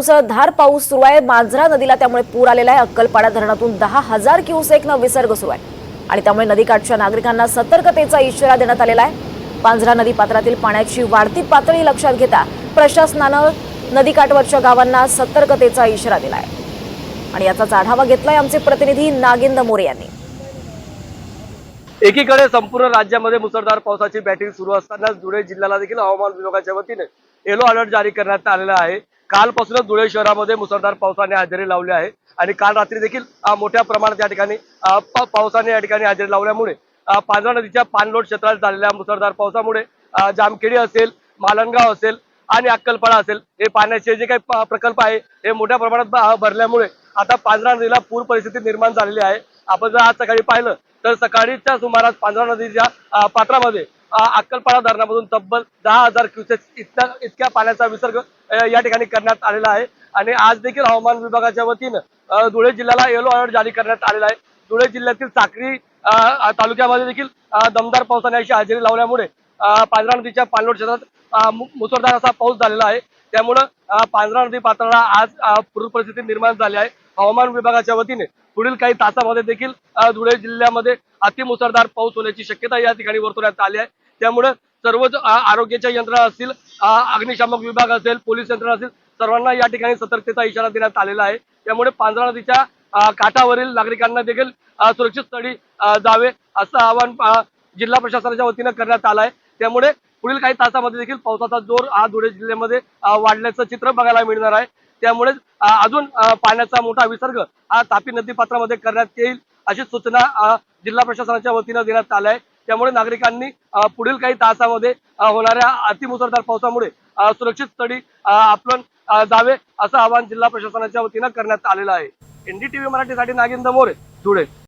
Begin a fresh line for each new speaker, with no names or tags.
मुसळधार पाऊस सुरू आहे. मांजरा नदीला त्यामुळे पूर आलेला आहे. अक्कलपाडा धरणातून दहा हजार क्युसेकनं विसर्ग सुरू आहे. आणि त्यामुळे नदीकाठच्या नागरिकांना सतर्कतेचा इशारा देण्यात आलेला आहे. पांझरा नदी पात्रातील पाण्याची वाढती पातळी लक्षात घेता प्रशासनानं नदीकाठवरच्या गावांना सतर्कतेचा इशारा दिलाय. आणि याचाच आढावा घेतलाय आमचे प्रतिनिधी नागेंद्र मोरे यांनी.
एकीकडे संपूर्ण राज्यामध्ये मुसळधार पावसाची बॅटिंग सुरू असताना धुळे जिल्ह्याला देखील हवामान विभागाच्या वतीने येलो अलर्ट जारी करण्यात आलेला आहे. कालपासूनच धुळे शहरामध्ये मुसळधार पावसाने हजेरी लावली आहे. आणि काल रात्री देखील मोठ्या प्रमाणात या ठिकाणी पावसाने या ठिकाणी हजेरी लावल्यामुळे पांझरा नदीच्या पाणलोट क्षेत्रात झालेल्या मुसळधार पावसामुळे जामखेडी असेल मालणगाव असेल आणि अक्कलपाडा असेल हे पाण्याचे जे काही प्रकल्प आहे हे मोठ्या प्रमाणात भरल्यामुळे आता पांझरा नदीला पूर परिस्थिती निर्माण झालेली आहे. आपण जर आज सकाळी पाहिलं तर सकाळीच्या सुमारास पांझरा नदीच्या पात्रामध्ये अक्कलपाडा धरणामधून तब्बल दहा हजार क्युसेक इतक्या इतक्या पाण्याचा विसर्ग या ठिकाणी करण्यात आलेला आहे. आणि आज देखील हवामान विभागाच्या वतीनं धुळे जिल्ह्याला येलो अलर्ट जारी करण्यात आलेला आहे. धुळे जिल्ह्यातील साक्री तालुक्यामध्ये देखील दमदार पावसाने अशी हजेरी लावल्यामुळे पांजरा पांझरा नदीच्या पाणलोट क्षेत्रात मुसळधार असा पाऊस झालेला आहे. त्यामुळं पांजरा पांझरा नदी पात्राला आज अं, पूर परिस्थिती निर्माण झाली आहे. हवामान विभागाच्या वतीने पुढील काही तासामध्ये देखील धुळे जिल्ह्यामध्ये अतिमुसळधार पाऊस होण्याची शक्यता या ठिकाणी वर्तवण्यात आली आहे. त्यामुळे सर्वच आरोग्याच्या यंत्रणा असतील अग्निशामक विभाग असेल पोलीस यंत्रणा असेल सर्वांना या ठिकाणी सतर्कतेचा इशारा देण्यात आलेला आहे. त्यामुळे पांझरा नदीच्या काठावरील नागरिकांना देखील सुरक्षित स्थळी जावे असं आवाहन जिल्हा प्रशासनाच्या वतीनं करण्यात आलं आहे. त्यामुळे पुढील काही तासामध्ये देखील पावसाचा जोर हा धुळे जिल्ह्यामध्ये वाढल्याचं चित्र बघायला मिळणार आहे. त्यामुळे अजून पाण्याचा मोठा विसर्ग हा तापी नदी पात्रामध्ये करण्यात येईल अशी सूचना जिल्हा प्रशासनाच्या वतीनं देण्यात आल्या आहे. त्यामुळे नागरिकांनी पुढील काही तासामध्ये होणाऱ्या अतिमुसळधार पावसामुळे सुरक्षित स्थळी आपण जावे असं आवाहन जिल्हा प्रशासनाच्या वतीनं करण्यात आलेलं आहे. एनडीटीव्ही मराठीसाठी नागिंद मोरे धुळे.